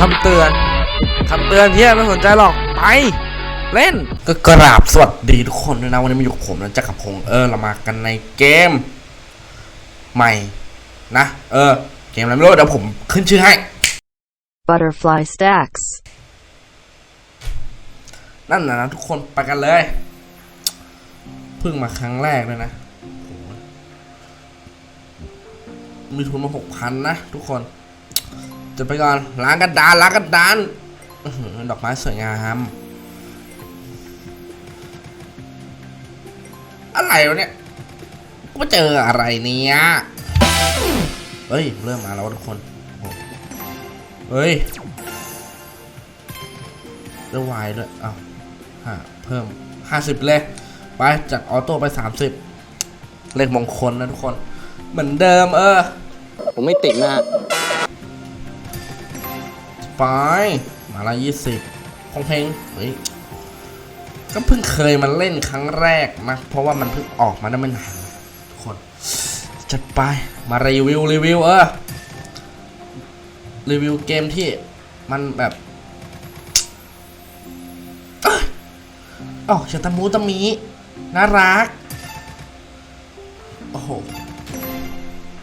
คำเตือนคำเตือนเฮียไม่สนใจหรอก ไป เล่น ก็กราบสวัสดีทุกคนด้วยนะวันนี้มาอยู่กับผมนะจักรพงศ์เออเรามากันในเกม ใหม่นะ เออ เกมอะไรไม่รู้เดี๋ยวผมขึ้นชื่อให้ Butterfly Stacks. นั่นนะนะทุกคนไปกันเลยเพิ่งมาครั้งแรกเลยนะโอ้โหมีทุนมาหกพันนะทุกคน จะไปก่อนล้างกันดานล้างกันดานดอกไม้สวยงามอะไรวะเนี่ยว่าเจออะไรเนี่ยเฮ้ย เริ่มมาแล้วทุกคนโอ้โหเฮ้ยได้วายด้วยอ้าวห้าเพิ่มห้าสิบเลย ไปจากออโต้ไปสามสิบเลขมงคลนะทุกคน เหมือนเดิมเออ ผมไม่ติดนะ ไป มาละยี่สิบของเพลงเฮ้ยก็เพิ่งเคยมาเล่นครั้งแรกนะ เพราะว่ามันเพิ่งออกมาได้ไม่นานทุกคน จัดไปมารีวิวรีวิวเออรีวิวเกมที่มันแบบออ๋อชาตามูตามีน่ารัก โอ้โห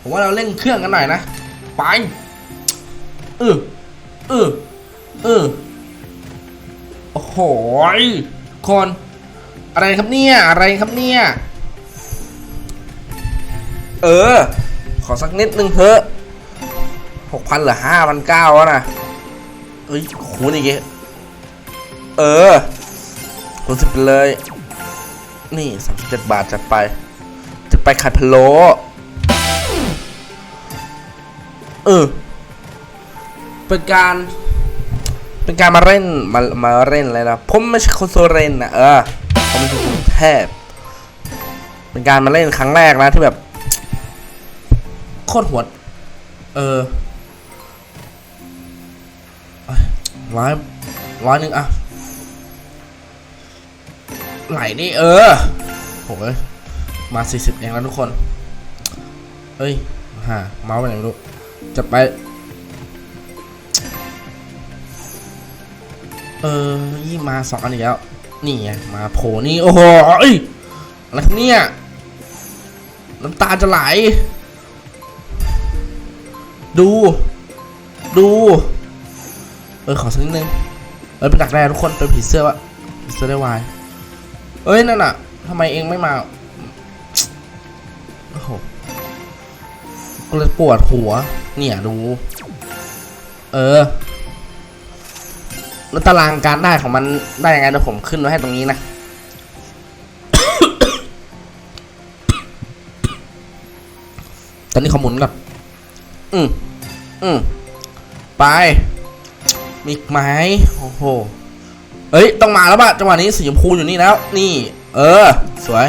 ผมว่าเราเล่นเครื่องกันหน่อยนะ ไป เออ เออเออโอ้โหคน อะไรครับเนี่ย อะไรครับเนี่ย เออ ขอสักนิดนึงเถอะหกพันหลือห้าพันเก้าแล้วนะเอ้ยคูณอีกเยอะเออคูณสิบไปเลย นี่สามสิบเจ็ดบาทจัดไป จะไปขัดพะโลเออ เป็นการเป็นการมาเล่นมามาเล่นอะไรนะผมไม่ใช่คนโซเรนนะเออผมเป็นคนกรุงเทพเป็นการมาเล่นครั้งแรกนะที่แบบโคตรหวดเออร้อยร้อยหนึ่งอะไหลนี่เออโหยมาสี่สิบเองแล้วทุกคนเอ้ยฮะเมาส์ไปไหนไม่รู้จะไป เออยี่มาสองอันอีกแล้ว นี่ไงมาโผล่นี่ โอ้โหเอ้ยอะไรเนี่ยน้ำตาจะไหล ดู ดู เออ ขอสักนิดนึง เออไปดักแร่ทุกคนเป็นผีเสื้อวะผีเสื้อได้วายเอ้ย นั่นน่ะทำไมเองไม่มา โอ้โหก็เลยปวดหัว เนี่ย ดู เออ แล้วตารางการได้ของมันได้ยังไงเดี๋ยวผมขึ้นไว้ให้ตรงนี้นะ ตอนนี้ขอหมุนก่อนอืมอืมไป มีอีกไหมโอ้โห เอ้ย ต้องมาแล้วป่ะ จังหวะนี้สีชมพูอยู่นี่แล้ว นี่ เออ สวย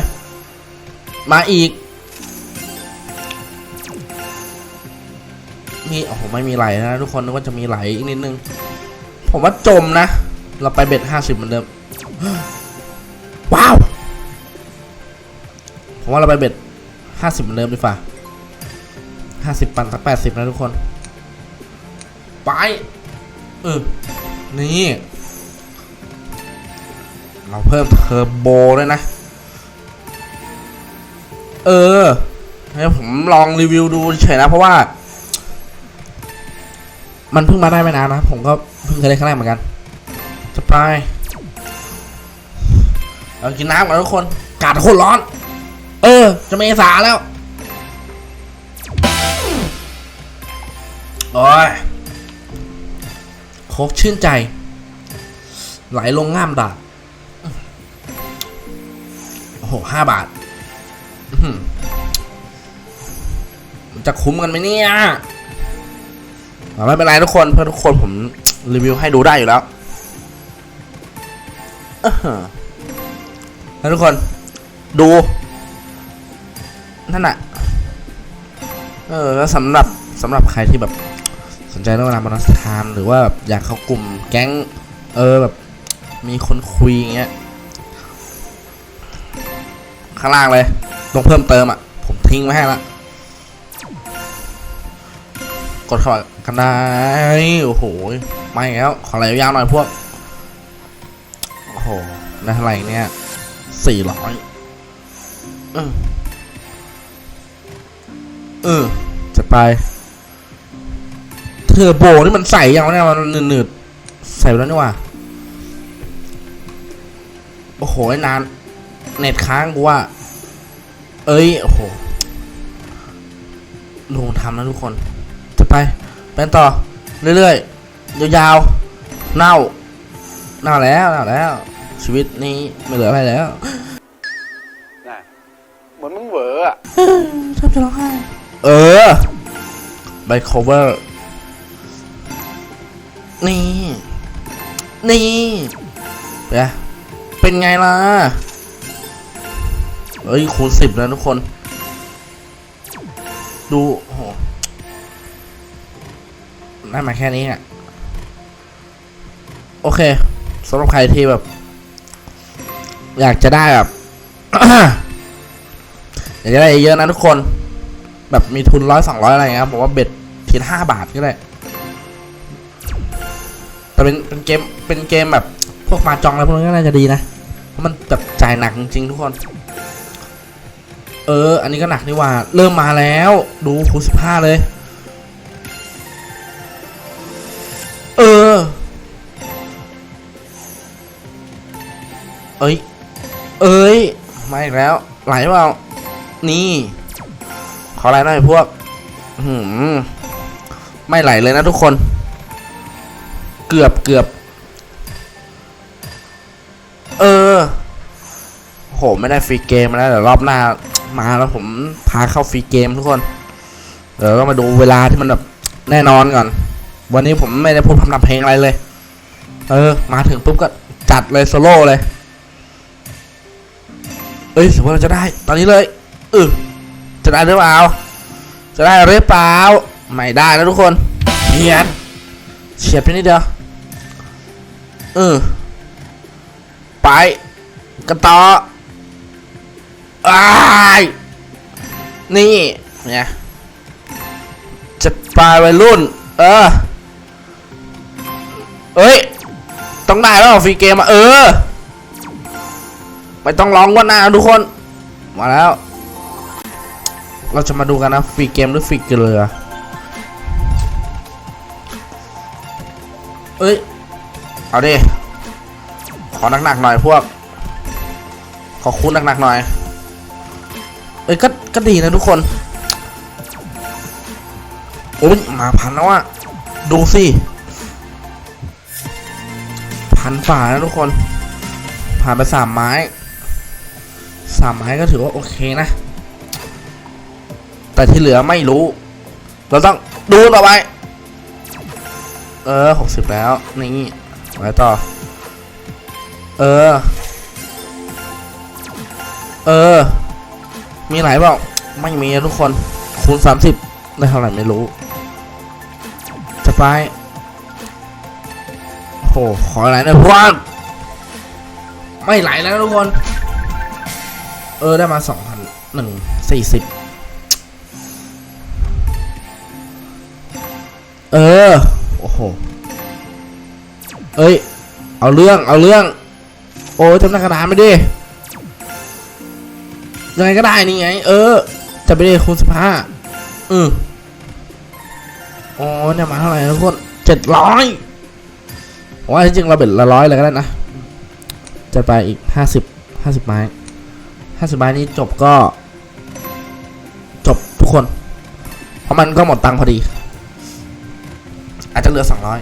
มาอีก มี โอ้โห ไม่มีไหลนะทุกคนนึกว่าจะมีไหลอีกนิดนึง ผมว่าจมนะ เราไปเบ็ดห้าสิบเหมือนเดิม ว้าว ผมว่าเราไปเบ็ดห้าสิบเหมือนเดิมดีฝ่าห้าสิบปันสักแปดสิบนะทุกคน ไปเออนี่ เราเพิ่มเทอร์โบด้วยนะ เออให้ผมลองรีวิวดูเฉยนะเพราะว่า มันเพิ่งมาได้ไม่นานนะ ผมก็เพิ่งเคยได้ครั้งแรกเหมือนกันจะไปเรากินน้ำก่อนทุกคนอากาศโคตรร้อน เออ จะเมษาแล้ว โอ้ยโคกชื่นใจ ไหลลงง่ามดาบโอ้โหห้าบาทมันจะคุ้มกันไหมเนี่ย ไม่เป็นไรทุกคนเพื่อทุกคนผมรีวิวให้ดูได้อยู่แล้วอื้อหือแล้วทุกคน ดู นั่นน่ะ เออแล้วสำหรับสำหรับใครที่แบบสนใจเรื่องราวบอนัสไทม์หรือว่าแบบอยากเข้ากลุ่มแก๊ง เออแบบมีคนคุยอย่างเงี้ยข้างล่างเลยต้องเพิ่มเติมอะ ผมทิ้งไว้ให้ละ กดเข้ากันได้โอ้โหมาอีกแล้วขออะไรยาวหน่อยพวกโอ้โหได้เท่าไหร่เนี่ยสี่ร้อยเออเออจะไปเทอร์โบนี่มันใส่ยังวะเนี่ยมันหนืดๆใส่ไปแล้วนี่ว่าโอ้โหนานเน็ตค้างกูว่า เอ้ย โอ้โหลงทำนะทุกคน จะไปเป็นต่อ เรื่อยๆ ยาวๆ เน่า เน่าแล้ว เน่าแล้ว ชีวิตนี้ไม่เหลืออะไรแล้วน่ะเหมือนมึงเหวออะชอบจะร้องไห้ เออไบโคเวอร์นี่ นี่เดี๋ยวเป็นไงล่ะเอ้ยคูณสิบแล้วทุกคน ดูโอ้โห ได้มาแค่นี้อะ โอเคสำหรับใครที่แบบ อยากจะได้แบบอยากจะได้เยอะนะทุกคน แบบมีทุนร้อยสองร้อยอะไรเงี้ยครับผมว่าเบ็ดทีห้าบาทก็ได้ แต่เป็นเป็นเกมเป็นเกมแบบพวกมาจองอะไรพวกนี้ก็น่าจะดีนะเพราะมันแบบจ่ายหนักจริงทุกคน เออ อันนี้ก็หนักนี่ว่า เริ่มมาแล้ว ดูคูสิบห้าเลย เอ้ย เอ้ย มาอีกแล้ว ไหลเปล่า นี่ ขอไหลหน่อยพวก หืม ไม่ไหลเลยนะทุกคน เกือบเกือบ เออ โห ไม่ได้ฟรีเกมแล้วเดี๋ยวรอบหน้า มาแล้วผมพาเข้าฟรีเกมทุกคน เดี๋ยวก็มาดูเวลาที่มันแบบแน่นอนก่อน วันนี้ผมไม่ได้พูดพำนำเพลงอะไรเลย เออ มาถึงปุ๊บก็จัดเลยโซโล่เลย อ้ยสมมติเราจะได้ ตอนนี้เลยเออจะได้หรือเปล่า จะได้หรือเปล่า ไม่ได้นะทุกคนเฉียดเฉียดไปนิดเดียว เออ ไป กันต่ออายนี่ เนี่ย จะไปวัยรุ่น เออ เอ้ย ต้องได้แล้วฟรีเกมอะ เออ ไม่ต้องร้องว่าหน้าทุกคน มาแล้ว เราจะมาดูกันนะฟรีเกมหรือฟรีเกลือเอ้ย เอาดิ ขอหนักๆหน่อยพวก ขอคูณหนักๆหน่อย เอ้ยก็ก็ดีนะทุกคน โอ้ยมาพันแล้วอะดูสิ พันฝ่านะทุกคน ผ่านไปสามไม้ สามไม้ก็ถือว่าโอเคนะ แต่ที่เหลือไม่รู้ เราต้องดูต่อไป เออหกสิบแล้ว นี่ไว้ต่อ เออ เออ มีไหลเปล่าไม่มีทุกคน คูณสามสิบได้เท่าไหร่ไม่รู้จะไปโอ้โหขอไหลหน่อยพวกไม่ไหลแล้วทุกคน เออได้มาสองพันหนึ่งสี่สิบเออ โอ้โห เอ้ย เอาเรื่อง เอาเรื่อง โอ้ยทำหน้ากระดานไม่ดิยังไงก็ได้นี่ไง เออ จะไปได้คูณสิบห้าอือโอ้เนี่ยมาเท่าไหร่ทุกคนเจ็ดร้อยว่าจริงเราเบ็ดละร้อยเลยก็ได้นะ จะไปอีกห้าสิบห้าสิบไม้ ห้าสิบไม้นี้จบก็ จบทุกคน เพราะมันก็หมดตังค์พอดี อาจจะเหลือสองร้อย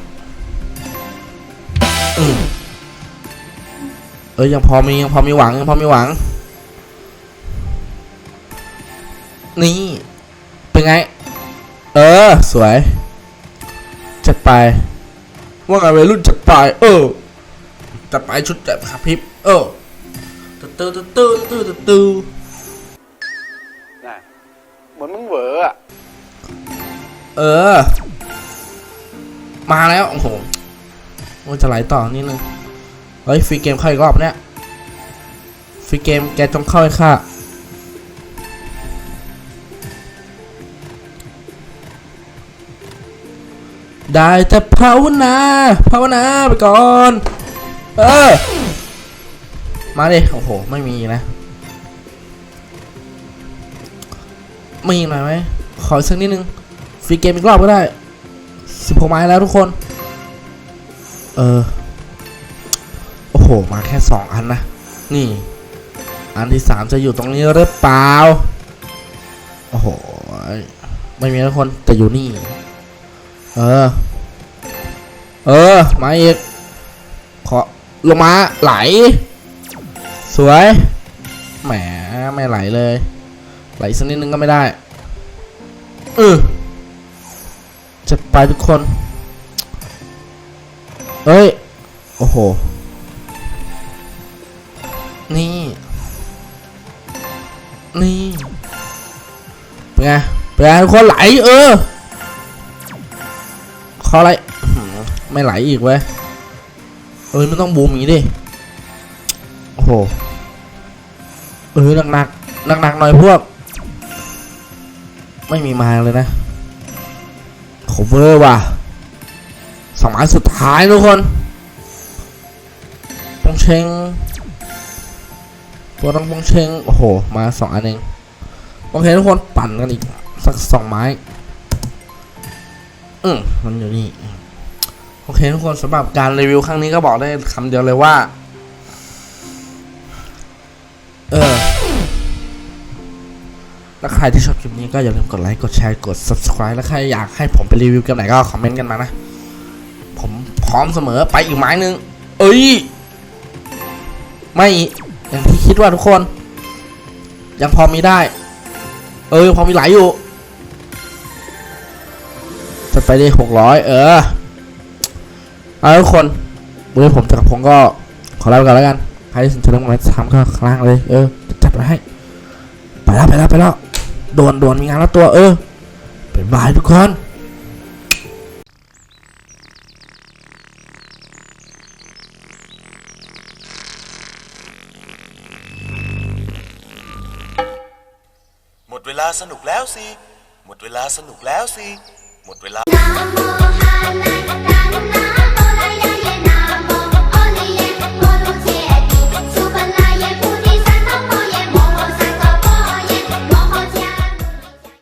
เอ้ยยังพอมียังพอมีหวังยังพอมีหวัง นี่ เป็นไง เออ สวยจัดไป ว่าไงวัยรุ่นจัดไป เออจัดไปชุดแบบขับพิบเออ ตื้อตื้อตื้อตื้อตื้อน่ะเหมือนมึงเหวออะเออ มาแล้ว โอ้โหโอ้ยจะไหลต่อนิดนึง เฮ้ย ฟรีเกมเข้าอีกรอบเนี่ย ฟรีเกมแกจงเข้าให้ข้าได้แต่ภาวนาภาวนาไปก่อน เออ มาดิโอ้โห ไม่มีนะมีอีหน่อยไหมขอสักนิดนึง ฟรีเกมอีกรอบก็ได้สิบหกไม้แล้วทุกคน เออ โอ้โห มาแค่สองอันนะ นี่ อันที่สามจะอยู่ตรงนี้หรือเปล่า โอ้โห ไม่มีทุกคน แต่อยู่นี่ เออ เออ มาอีก ขอลงมาไหล สวย แหมไม่ไหลเลย ไหลสักนิดนึงก็ไม่ได้ เออจัดไปทุกคน เอ้ย โอ้โห นี่ นี่เป็นไงเป็นไงทุกคนไหลเออขออะไรอื้อหือไม่ไหลอีกเว้ยเอ้ยไม่ต้องบูมอย่างนี้ดิ โอ้โหเออหนักหนักหนักหนักๆหน่อยพวก ไม่มีมาเลยนะโคเวอร์ว่ะสองไม้สุดท้ายทุกคนปองเชงตัวต้องปองเชงโอ้โห มาสองอันเองโอเคทุกคนปั่นกันอีกสักสองไม้อืมมันอยู่นี่โอเคทุกคนสำหรับการรีวิวครั้งนี้ก็บอกได้คำเดียวเลยว่า แล้วใครที่ชอบคลิปนี้ก็อย่าลืมกดไลค์กดแชร์กด subscribe แล้วใครอยากให้ผมไปรีวิวเกมไหนก็คอมเมนต์กันมานะ ผมพร้อมเสมอไปอีกไม้หนึ่งเอ้ย ไม่อย่างที่คิดว่าทุกคน ยังพอมีได้ เออพอมีไหลอยู่จะไปได้หกร้อยเออเอาทุกคนวันนี้ผมจักรพงศ์ก็ขอลาไปก่อนแล้วกัน ใครที่สนใจเรื่องอะไรทำก็ข้างล่างเลย เออ จัดไว้ให้ ไปแล้วไปแล้วไปแล้ว โดนโดนมีงานแล้วตัวเออเป็นบายทุกคนหมดเวลาสนุกแล้วสิ หมดเวลาสนุกแล้วสิ หมดเวลา